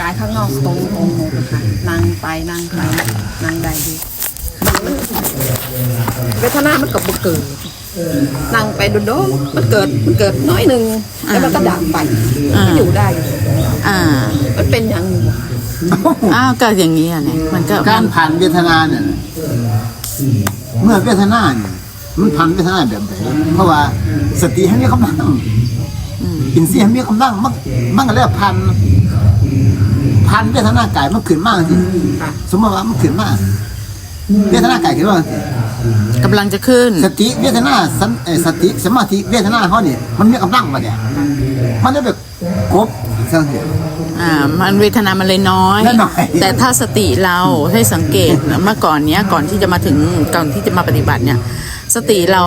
กายข้างนอกตรงองค์หนูค่ะนั่งไปนั่งไปนั่งได้ดีเวทนามันกับบุเกิดนั่งไปโดนๆมันเกิดมันเกิดน้อยหนึ่งแล้วมันก็ดับไปมันอยู่ได้อยู่อ่ามันเป็นอย่างนี้อ้าวก็อย่างนี้อะเนี่ยมันก็การผ่านเวทนาเนี่ยเมื่อเวทนาเนี่ยมันผ่านเวทนาแบบไหนเพราะว่าสติให้มีกำลังอินทรีย์ให้มีกำลังมันมันก็เรียกผ่าน ผ่านเวทนากายมันขึ้นมากสิค่ะสมมติว่ามันขึ้นมากเวทนากายขึ้นมากสิกำลังจะขึ้น สติเวทนาสันเอ่อสติสมาธิเวทนาเขาเนี่ยมันมีกำลังมาเนี่ยมันได้แบบกบสังเกตอ่ามันเวทนามันเลยน้อยน้อย แต่ถ้าสติเราให้สังเกตเมื่อก่อนเนี้ยก่อนที่จะมาถึงก่อนที่จะมาปฏิบัติเนี่ย สติเรา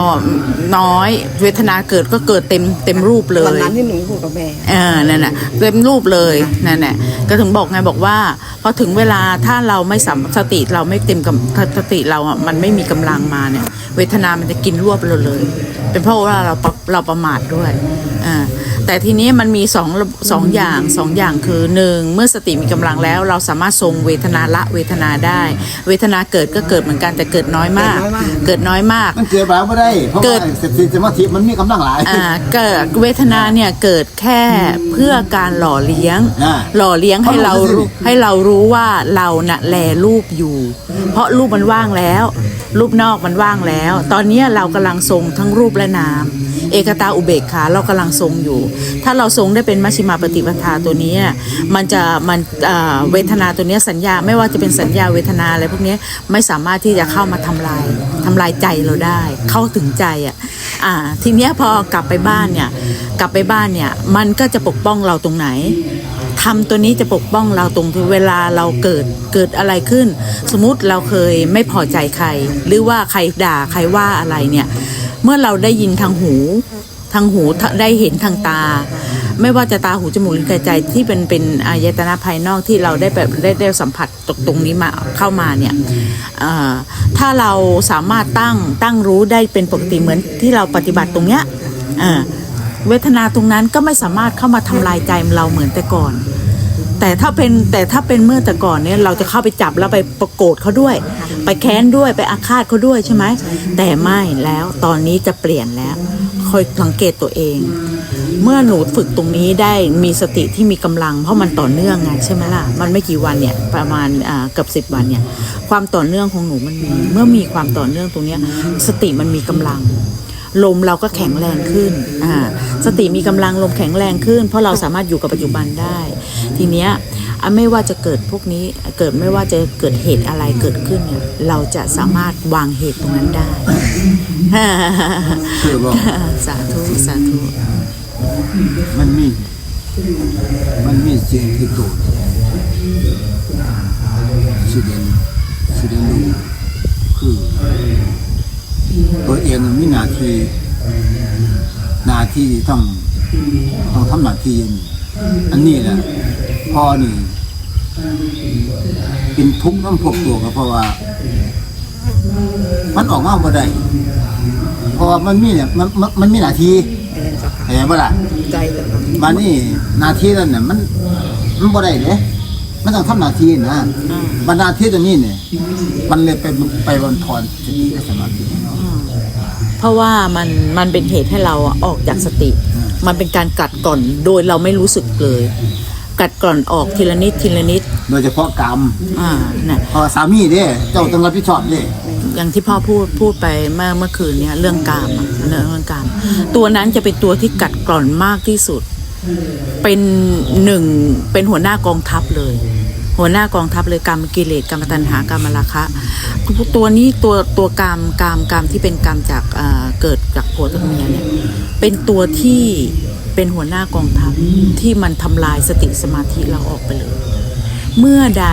น้อยเวทนาเกิดก็เกิดเต็มเต็มรูปเลวันย นั้นที่หนูพูดกับแม่ เออนั่นน่ะเต็มรูปเลยนั่นแหละก็ถึงบอกไงบอกว่าพอถึงเวลาถ้าเราไม่สัมสติเราไม่เต็มกำถ้าสติเราอะมันไม่มีกำลังมาเนี่ย เวทนามันจะกินรวบเราเลย เป็นเพราะว่าเราประเราประมาทด้วยอ่า แต่ทีนี้มันมีสองสองอย่างสองอย่างคือหนึ่งเมื่อสติมีกำลังแล้ว เราสามารถทรงเวทนาละเวทนาได้ เวทนาเกิดก็เกิดเหมือนกันแต่เกิดน้อยมาก เกิดน้อยมาก มันเกิดแบบไม่ได้เพราะเกิว่าดสติสมาธิมันมีกำลังหลายอ่าเกิดเวทนาเนี่ยเกิดแค่เพื่อการหล่อเลี้ยงอ่าหล่อเลี้ยงให้เราเพราะรู้รู้สิให้เรารู้ว่าเราน่ะแลรูปอยู่ เพราะรูปมันว่างแล้ว รูปนอกมันว่างแล้ว ตอนนี้เรากำลังทรงทั้งรูปและนาม เอกตาอุเบกขาเรากำลังทรงอยู่ ถ้าเราทรงได้เป็นมัชฌิมาปฏิปทาตัวนี้ มันจะมันเวทนาตัวนี้สัญญาไม่ว่าจะเป็นสัญญาเวทนาอะไรพวกนี้ไม่สามารถที่จะเข้ามาทำลายทำลายใจเราได้ เข้าถึงใจอะอ่าทีนี้พอกลับไปบ้านเนี่ยกลับไปบ้านเนี่ยมันก็จะปกป้องเราตรงไหน ทำตัวนี้จะปกป้องเราตรงที่เวลาเราเกิดเกิดอะไรขึ้น สมมติเราเคยไม่พอใจใคร หรือว่าใครด่าใครว่าอะไรเนี่ย เมื่อเราได้ยินทางหูทางหูได้เห็นทางตา ไม่ว่าจะตาหูจมูกลิ้นกายใจที่เป็นเป็นอายตนะภายนอกที่เราได้แบบได้ได้สัมผัสตรงตรงนี้มาเข้ามาเนี่ยถ้าเราสามารถตั้งตั้งรู้ได้เป็นปกติเหมือนที่เราปฏิบัติตรงเนี้ย เวทนาตรงนั้นก็ไม่สามารถเข้ามาทำลายใจเราเหมือนแต่ก่อน แต่ถ้าเป็นแต่ถ้าเป็นเมื่อแต่ก่อนเนี่ยเราจะเข้าไปจับแล้วไปประโกรธเขาด้วย ไปแค้นด้วยไปอาฆาตเขาด้วยใช่ไหมแต่ไม่แล้วตอนนี้จะเปลี่ยนแล้วคอยสังเกตตัวเอง เมื่อหนูฝึกตรงนี้ได้มีสติที่มีกำลัง เพราะมันต่อเนื่องไงใช่ไหมล่ะ มันไม่กี่วันเนี่ยประมาณอ่าเกือบสิบวันเนี่ยความต่อเนื่องของหนูมันมีเมื่อมีความต่อเนื่องตรงนี้สติมันมีกำลัง ลมเราก็แข็งแรงขึ้นอ่าสติมีกำลังลมแข็งแรงขึ้น เพราะเราสามารถอยู่กับปัจจุบันได้ ทีเนี้ยไม่ว่าจะเกิดพวกนี้เกิดไม่ว่าจะเกิดเหตุอะไรเกิดขึ้นเนี่ยเราจะสามารถวางเหตุตรงนั้นได้สาธุสาธุมันมีมันมีสิ่งที่ตัวสิเดนสิเดนรู้ ตัวเองมีหน้าที่หน้าที่ที่ต้องต้องทำหน้าที่อย่างนี้อันนี้แหละพ่อนี่เป็นทุกข์น้ำพวกตัวก็เพราะว่า มันออกมาบ่ได้เพราะว่ามันมีเนี่ยมันมันมันมีหน้าที่เป็นเจ้าค่ะเห็นบ่ล่ะใจเลยค่ะมานี่หนาทีนั้นน่ะมันมันบ่ได้เด้มันต้องทำหน้าที่นะบรรณาที่ตัวนี้เนี่ยมันเลยไปไปวันทอนสติและสมาธิ เพราะว่ามันมันเป็นเหตุให้เราออกจากสติ มันเป็นการกัดก่อนโดยเราไม่รู้สึกเลย กัดก่อนออกทีละนิดทีละนิด โดยเฉพาะกรรมอ่าน่ะเพราะว่าสามีเด้เจ้าต้องรับผิดชอบเด้อย่างที่พ่อพูดพูดไปเมื่อเมื่อคืนเนี้ยเรื่องกามอะเรื่องกาม ตัวนั้นจะเป็นตัวที่กัดกร่อนมากที่สุด เป็นหนึ่งเป็นหัวหน้ากองทัพเลย หัวหน้ากองทัพเลยกรรมกิเลสกรรมตัณหากรรมราคะ ตัวนี้ตัวตัวกรรมกรรมกรรมที่เป็นกรรมจากเกิดจากผัวจากเมียเนี่ยเป็นตัวที่เป็นหัวหน้ากองทัพที่มันทำลายสติสมาธิเราออกไปเลย เมื่อใด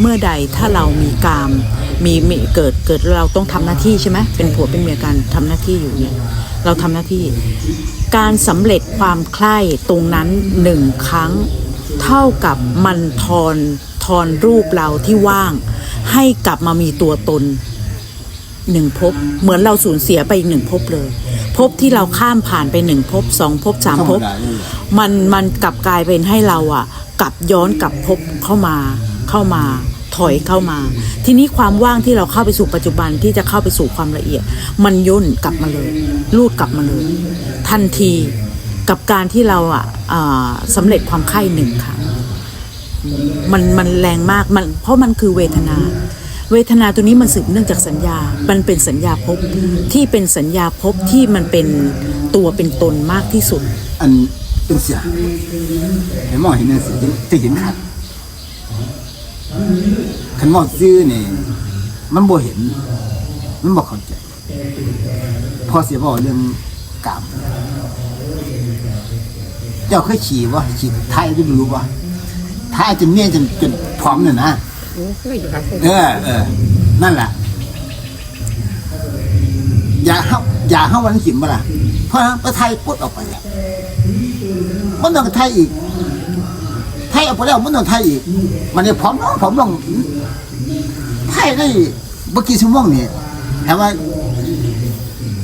เมื่อใดถ้าเรามีกามมีมีเกิดเกิดเราต้องทำหน้าที่ใช่ไหมเป็นผัวเป็นเมียกันทำหน้าที่อยู่เนี่ยเราทำหน้าที่ การสำเร็จความใคร่ตรงนั้นหนึ่งครั้งเท่ากับมันทอน ทอนรูปเราที่ว่าง ให้กลับมามีตัวตนหนึ่งภพเหมือนเราสูญเสียไปอีกหนึ่งภพเลยพภพที่เราข้ามผ่านไปหนึ่งภพสองภพสามภพมันมันกลับกลายเป็นให้เราอะ กลับย้อนกลับภพเข้ามาเข้ามาถอยเข้ามา ทีนี้ความว่างที่เราเข้าไปสู่ปัจจุบันที่จะเข้าไปสู่ความละเอียด มันย่นกลับมาเลยลูดกลับมาเลย ทันทีกับการที่เราอะอ่าสำเร็จความไข้หนึ่งครั้ง มันมันแรงมากมันเพราะมันคือเวทนา เวทนาตัวนี้มันสืบเนื่องจากสัญญา มันเป็นสัญญาภพที่เป็นสัญญาภพที่มันเป็นตัวเป็นตนมากที่สุด อันเป็นเสียเห็นมองเห็นเป็นเสียจะเห็นขัดขันมองซื้อเนี่ยมันบ่เห็น มันบ่เข้าใจ พอเสียบอกเรื่องกามเจ้าเคยขี่วะขี่ไทยได้รู้วะ ไทยจนเมียจนจนพร้อมเนี่ยนะโอ้เคยอยู่ค่ะเคยเออเออนั่นแหละอย่าเข้าอย่าเข้าวันขิมมาล่ะเพราะไปไทยปุ๊บออกไปแล้วมันต้องไทยอีกไทยออกไปแล้วมันต้องไทยอีก มันเนี่ยพร้อมน้องพร้อมน้องไทยได้เมื่อกี้ชั่วโมงนี่ถามว่า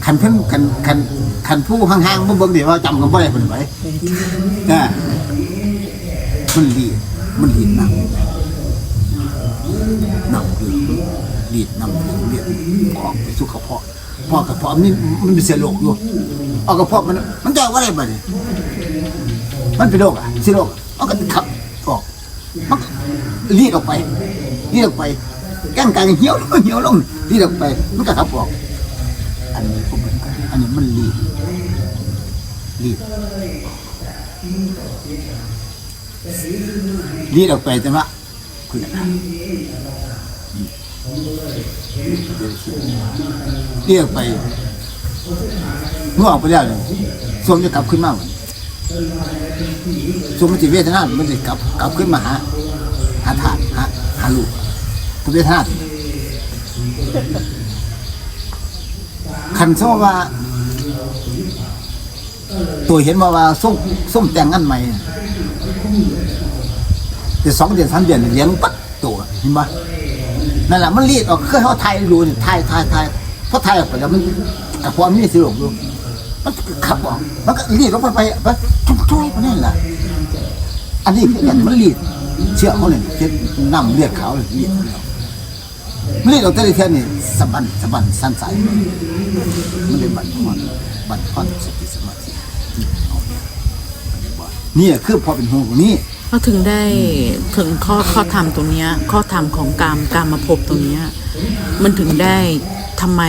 คันเพิ่นคันคันคันผู้ห่างๆบ่เบิ่งเดี๋ยวว่าจำกันบ่ได้เพิ่นไว้เออมันดีดมันดีดหนัก นำคือดีดนำ อออกไปสู่กระเพาะพอกระเพาะมันมันเป็นเสียโรคอยู่เอากระเพาะมันมันจะว่าอะไรบ้างมันเป็นโรคอะเสียโรคอะเอาก็ขับออกมันรีดออกไปรีดออกไปก้างกายเหี่ยวลงเหี่ยวลงรีดออกไป มันก็ขับออก อันนี้ผมเป็นอันนี้มันรีดรีดรีดออกไปแต่ว่าคืออะ เรียกไปเมื่อออกไปแล้วเนี่ยสมจะกลับขึ้นมาเหมือนสมมันจะเวทนา มันจะกลับกลับขึ้นมาหาหาฐานหาหาลูกตัวเวทนาขันโซว่า ตัวเห็นมาว่าส้มส้มแต่งงานใหม่แต่สองเดือนสามเดือนเลี้ยงปัดตัวเห็นปะ นั่นแหละมันรีดออกเคยเขาไทยดูนี่ไทยไทยไทยเพราะไทยออกไปแล้วมันกระพรมีสิลกดูมันขับออกมันก็รีดออกไปไปไปทุกทุกไปนั่นแหละอันนี้คือกันมันรีดเชื่อเขาเลยเช็ดน้ำเลือดขาวเลยรีดมันรีดออกแต่ละเท่านี่สะบันสะบันสั้นสายมันเลยบันพอนบันพอนสติสมาธิที่เอาเนี่ยนี่คือพอเป็นห่วงตรงนี้ ก็ถึงได้ถึงข้อข้อธรรมตรงเนี้ย ข้อธรรมของกรรมกรรมมาพบตรงเนี้ย มันถึงได้ทำไม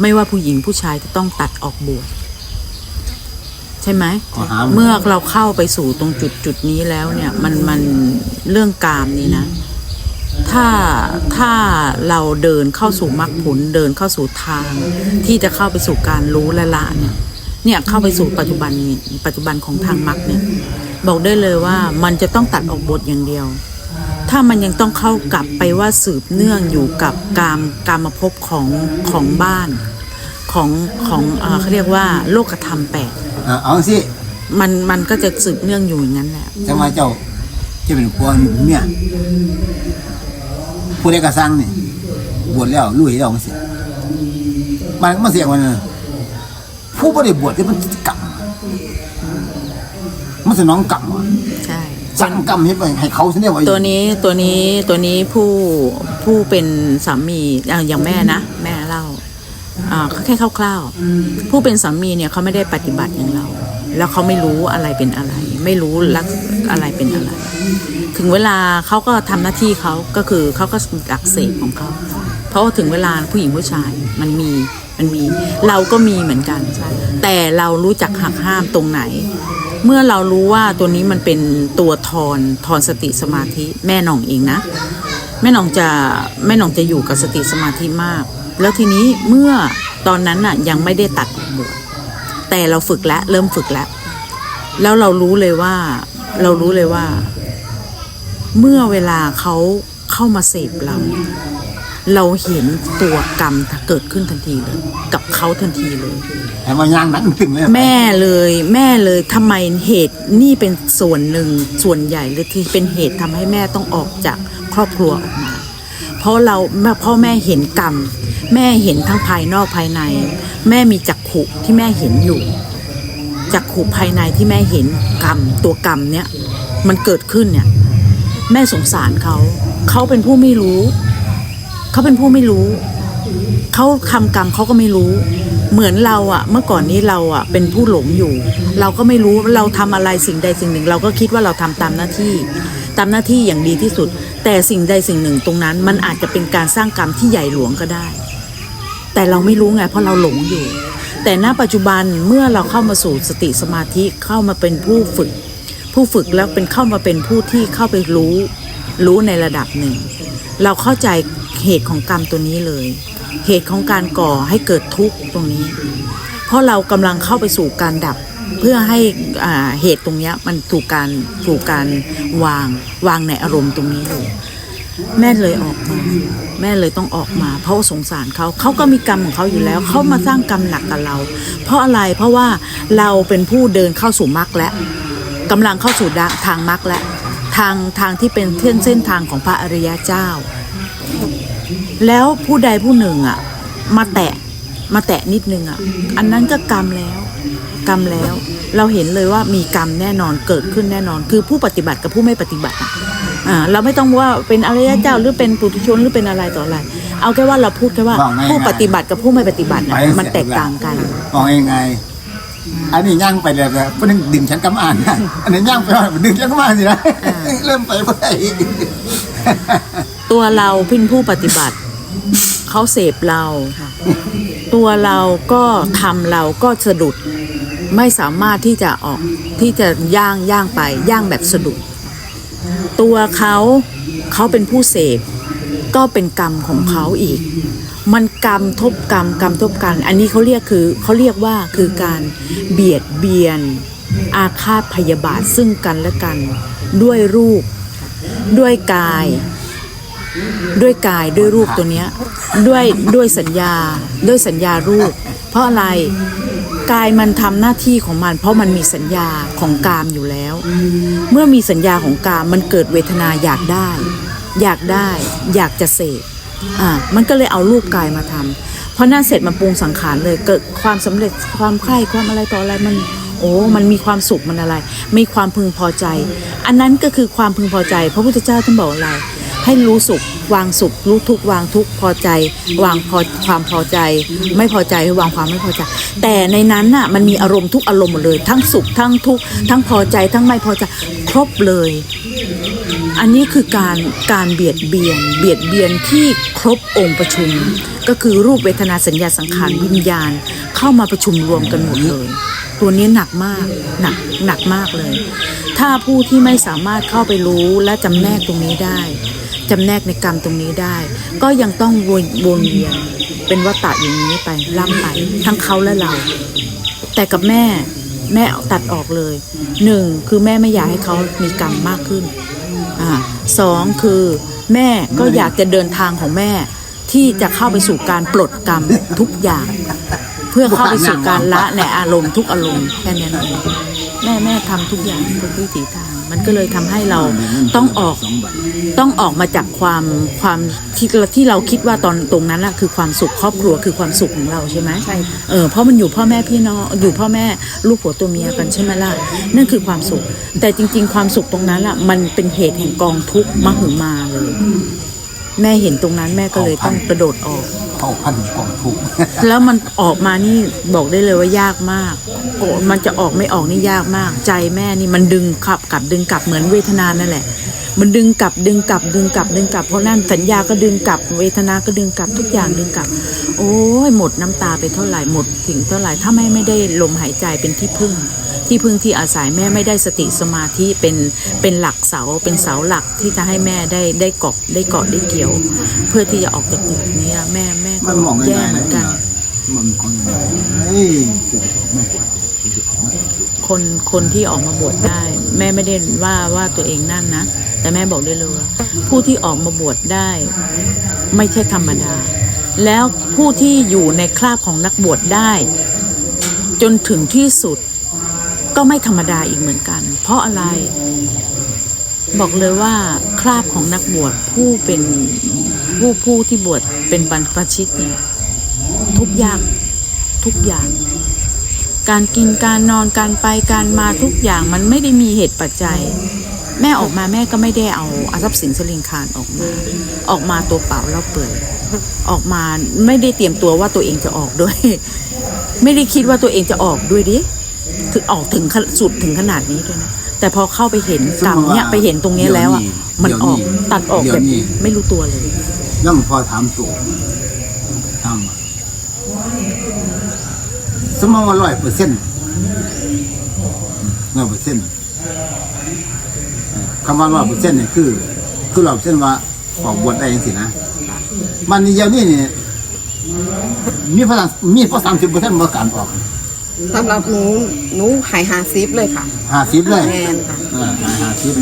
ไม่ว่าผู้หญิงผู้ชายจะต้องตัดออกบวชใช่ไหมขอหาเมื่อเราเข้าไปสู่ตรงจุดจุดนี้แล้วเนี่ย มันมันเรื่องกามนี่นะ ถ้าถ้าเราเดินเข้าสู่มรรคผลเดินเข้าสู่ทาง ที่จะเข้าไปสู่การรู้และละเนี่ย เนี่ยเข้าไปสู่ปัจจุบันนี้ปัจจุบันของทางมรรคเนี่ย บอกได้เลยว่ามันจะต้องตัดออกบทอย่างเดียว ถ้ามันยังต้องเข้ากลับไปว่าสืบเนื่องอยู่กับกามกามภพของของบ้านของของเอ่อเขาเรียกว่าโลกธรรมแปดเออเอาสิมันมันก็จะสืบเนื่องอยู่อย่างนั้นแหละจังว่าเจ้าจะเป็นผัวเมียผู้ใดกระสังนี่บวชแล้วลุยแล้วมันเสียมันมันเสียมันนะผู้บ่ได้บวชที่มันกรรม มันสนองกรรมอะใช่ สั่งกรรมให้ไปให้เขาเสียไว้ตัวนี้ตัวนี้ตัวนี้ผู้ผู้เป็นสามีอะอย่างแม่นะ แม่เล่าอ่าแค่คร่าวๆผู้เป็นสามีเนี่ยเขาไม่ได้ปฏิบัติอย่างเรา แล้วเขาไม่รู้อะไรเป็นอะไร ไม่รู้ลักอะไรเป็นอะไร ถึงเวลาเขาก็ทำหน้าที่เขาก็คือเขาก็ดักเสพของเขาเพราะว่าถึงเวลาผู้หญิงผู้ชายมันมีมันมี เราก็มีเหมือนกัน แต่เรารู้จักหักห้ามตรงไหน เมื่อเรารู้ว่าตัวนี้มันเป็นตัวทอนทอนสติสมาธิแม่หน่องเองนะ แม่หน่องจะแม่หน่องจะอยู่กับสติสมาธิมาก แล้วทีนี้เมื่อตอนนั้นน่ะยังไม่ได้ตัดบวชแต่เราฝึกแล้วเริ่มฝึกแล้ว แล้วเรารู้เลยว่า เรารู้เลยว่า เมื่อเวลาเขาเข้ามาเสพเรา เราเห็นตัวกรรมเกิดขึ้นทันทีเลย กับเขาทันทีเลยให้มันยางหนังตึงเลยแม่เลยแม่เลยทำไมเหตุนี่เป็นส่วนหนึ่งส่วนใหญ่เลยที่เป็นเหตุทำให้แม่ต้องออกจากครอบครัวออกมา เพราะเราเพราะแม่เห็นกรรม แม่เห็นทั้งภายนอกภายใน แม่มีจักขุที่แม่เห็นอยู่จักขุภายในที่แม่เห็นกรรมตัวกรรมเนี้ยมันเกิดขึ้นเนี่ยแม่สงสารเขา เขาเป็นผู้ไม่รู้ เขาเป็นผู้ไม่รู้ เขาทำกรรมเขาก็ไม่รู้ เหมือนเราอะเมื่อก่อนนี้เราอะเป็นผู้หลงอยู่ เราก็ไม่รู้เราทำอะไรสิ่งใดสิ่งหนึ่ง เราก็คิดว่าเราทำตามหน้าที่ ตามหน้าที่อย่างดีที่สุด แต่สิ่งใดสิ่งหนึ่งตรงนั้น มันอาจจะเป็นการสร้างกรรมที่ใหญ่หลวงก็ได้ แต่เราไม่รู้ไงเพราะเราหลงอยู่ แต่ณปัจจุบันเมื่อเราเข้ามาสู่สติสมาธิเข้ามาเป็นผู้ฝึก ผู้ฝึกแล้วเป็นเข้ามาเป็นผู้ที่เข้าไปรู้ รู้ในระดับหนึ่ง เราเข้าใจ เหตุของกรรมตัวนี้เลย เหตุของการก่อให้เกิดทุกข์ตรงนี้ เพราะเรากำลังเข้าไปสู่การดับเพื่อให้เหตุตรงนี้มันถูกการถูกการวางวางในอารมณ์ตรงนี้อยู่แม่เลยออกมา แม่เลยต้องออกมา เพราะสงสารเขาเขาก็มีกรรมของเขาอยู่แล้วเขามาสร้างกรรมหนักกับเรา เพราะอะไรเพราะว่าเราเป็นผู้เดินเข้าสู่มรรคแล้วกำลังเข้าสู่ทางมรรคแล้วทางทางที่เป็นเส้นเส้นทางของพระอริยเจ้า แล้วผู้ใดผู้หนึ่งอะ มาแตะมาแตะนิดนึงอะ อันนั้นก็กรรมแล้วกรรมแล้ว เราเห็นเลยว่ามีกรรมแน่นอนเกิดขึ้นแน่นอน คือผู้ปฏิบัติกับผู้ไม่ปฏิบัติอะอ่าเราไม่ต้องว่าเป็นอริยเจ้าหรือเป็นปุถุชนหรือเป็นอะไรต่ออะไร เอาแค่ว่าเราพูดแค่ว่าบอกง่ายๆผู้ปฏิบัติกับผู้ไม่ปฏิบัติน่ะไปให้มันเสร็แตจกต่างกันมองยังไงอันนี้ย่างไปเลยแบบนึงดึงฉันกำอ่านนะอันนี้ย่างไปว่าดึงฉันกำอ่านสินะเริ่มไปเพื่ออีกตัวเราเพินผู้ปฏิบัติ เขาเสพเราตัวเราก็ทำเราก็สะดุดไม่สามารถที่จะออกที่จะย่างย่างไปย่างแบบสะดุดตัวเขาเขาเป็นผู้เสพก็เป็นกรรมของเขาอีก มันกรรมทบกรรมกรรมทบกัน อันนี้เขาเรียกคือเขาเรียกว่าคือการเบียดเบียน อาฆาตพยาบาทซึ่งกันและกัน ด้วยรูป ด้วยกาย ด้วยกายด้วยรูปตัวเนี้ยด้วยด้วยสัญญา ด้วยสัญญารูป เพราะอะไรกายมันทำหน้าที่ของมัน เพราะมันมีสัญญาของกามอยู่แล้ว เมื่อมีสัญญาของกามมันเกิดเวทนาอยากได้ อยากได้ อยากจะเสพอ่ามันก็เลยเอารูปกายมาทำเพราะนั่นเสร็จมันปรุงสังขารเลยเกิดความสำเร็จความใคร่ความอะไรต่ออะไรมันโอ้มันมีความสุขมันอะไร มีความพึงพอใจ อันนั้นก็คือความพึงพอใจ พระพุทธเจ้าท่านบอกอะไร ให้รู้สุข วางสุข รู้ทุกวางทุกพอใจ วางพอความพอใจ ไม่พอใจวางความไม่พอใจ แต่ในนั้นน่ะมันมีอารมณ์ทุกอารมณ์หมดเลย ทั้งสุขทั้งทุกทั้งพอใจทั้งไม่พอใจครบเลย อันนี้คือการการเบียดเบียน เบียดเบียนที่ครบองค์ประชุม ก็คือรูปเวทนาสัญญาสังขารวิญญาณ เข้ามาประชุมรวมกันหมดเลย ตัวนี้หนักมากหนักหนักมากเลย ถ้าผู้ที่ไม่สามารถเข้าไปรู้และจำแนกตรงนี้ได้ จำแนกในกรรมตรงนี้ได้ ก็ยังต้องวนวนเวียนเป็นวัฏฏะอย่างนี้ไปล่ำไปทั้งเขาและเรา แต่กับแม่แม่ตัดออกเลยหนึ่งคือแม่ไม่อยากให้เขามีกรรมมากขึ้นอ่าสองคือแม่ก็อยากจะเดินทางของแม่ที่จะเข้าไปสู่การปลดกรรมทุกอย่าง เพื่อเข้าไปสู่การละในอารมณ์ทุกอารมณ์แค่นั้นเอง แม่แม่ทำทุกอย่างทุกวิถีทาง มันก็เลยทำให้เราต้องออกต้องออกมาจากความความที่ที่เราคิดว่าตอนตรงนั้นอะคือความสุขครอบครัวคือความสุขของเราใช่ไหมใช่เออเพราะมันอยู่พ่อแม่พี่น้องอยู่พ่อแม่ลูกผัวตัวเมียกันใช่ไหมล่ะนั่นคือความสุข แต่จริง ๆ ความสุขตรงนั้นอะมันเป็นเหตุแห่งกองทุกข์มหึมาเลย แม่เห็นตรงนั้นแม่ก็เลยต้องกระโดดออกเผ่าพันธุ์ของทุกข์แล้วมันออกมานี่บอกได้เลยว่ายากมากโอ้มันจะออกไม่ออกนี่ยากมาก ใจแม่นี่มันดึงขับกลับดึงกลับเหมือนเวทนานั่นแหละ มันดึงกลับดึงกลับดึงกลับดึงกลับเพราะนั่นสัญญาก็ดึงกลับเวทนาก็ดึงกลับทุกอย่างดึงกลับ โอ้ยหมดน้ำตาไปเท่าไหร่หมดถึงเท่าไหร่ถ้าแม่ไม่ได้ลมหายใจเป็นที่พึ่ง ที่พึ่งที่อาศัยแม่ไม่ได้สติสมาธิเป็นเป็นหลักเสาเป็นเสาหลักที่จะให้แม่ได้ได้เกาะได้เกาะได้เกี่ยว เพื่อที่จะออกจากจุดนี้แม่แม่ก็แย่เหมือนกัน คนคนที่ออกมาบวชได้ แม่ไม่ได้ว่าว่าตัวเองนั่นนะแต่แม่บอกได้เลยว่าผู้ที่ออกมาบวชได้ ไม่ใช่ธรรมดา แล้วผู้ที่อยู่ในคราบของนักบวชได้ จนถึงที่สุด ก็ไม่ธรรมดาอีกเหมือนกัน เพราะอะไร บอกเลยว่าคราบของนักบวชผู้เป็นผู้ผู้ที่บวชเป็นบรรพชิตเนี่ยทุกอย่างทุกอย่าง การกินการนอนการไปการมาทุกอย่างมันไม่ได้มีเหตุปัจจัย แม่ออกมาแม่ก็ไม่ได้เอาอาทรัพย์สินสลิงคารออกมาออกมาตัวเปล่าแล้วเปลือยออกมาไม่ได้เตรียมตัวว่าตัวเองจะออกด้วย ไม่ได้คิดว่าตัวเองจะออกด้วยดิ ถึงออกถึงขนสุดถึงขนาดนี้ด้วยนะแต่พอเข้าไปเห็นกรรมเนี่ยไปเห็นตรงเนี้ยแล้วอะมันออกตัดออกแบบไม่รู้ตัวเลยย่อมพอถามตัวถามว่าสมมติว่าร้อยเปอร์เซ็นต์ร้อยเปอร์เซ็นต์คำว่าร้อยเปอร์เซ็นต์เนี่ยคือ คือร้อยเปอร์เซ็นต์ว่าออกบวชได้ยังสินะมันนี่เดี๋ยวนี้เนี่ยมีพลังมีพอสามสิบเปอร์เซ็นต์มาการออก สำหรับหนูหนูหายหาซิปเลยค่ะห้าสิบเลยแมนค่ะเออห้าสิบ